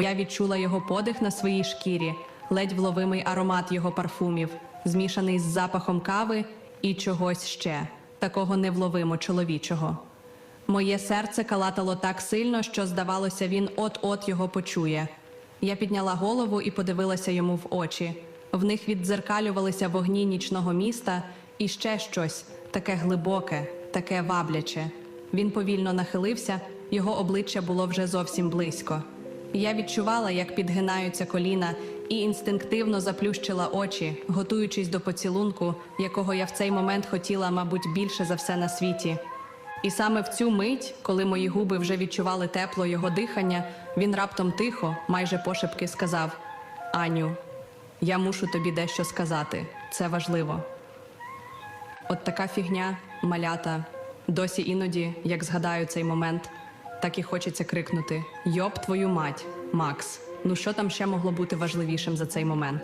Я відчула його подих на своїй шкірі, ледь вловимий аромат його парфумів, змішаний з запахом кави і чогось ще, такого невловимо чоловічого. Моє серце калатало так сильно, що, здавалося, він от-от його почує. Я підняла голову і подивилася йому в очі. В них віддзеркалювалися вогні нічного міста і ще щось таке глибоке, таке вабляче. Він повільно нахилився, його обличчя було вже зовсім близько. Я відчувала, як підгинаються коліна, і інстинктивно заплющила очі, готуючись до поцілунку, якого я в цей момент хотіла, мабуть, більше за все на світі. І саме в цю мить, коли мої губи вже відчували тепло його дихання, він раптом тихо, майже пошепки сказав: Аню, я мушу тобі дещо сказати. Це важливо. От така фігня, малята. Досі іноді, як згадаю цей момент, так і хочеться крикнути: Йоб твою мать, Макс! Ну що там ще могло бути важливішим за цей момент?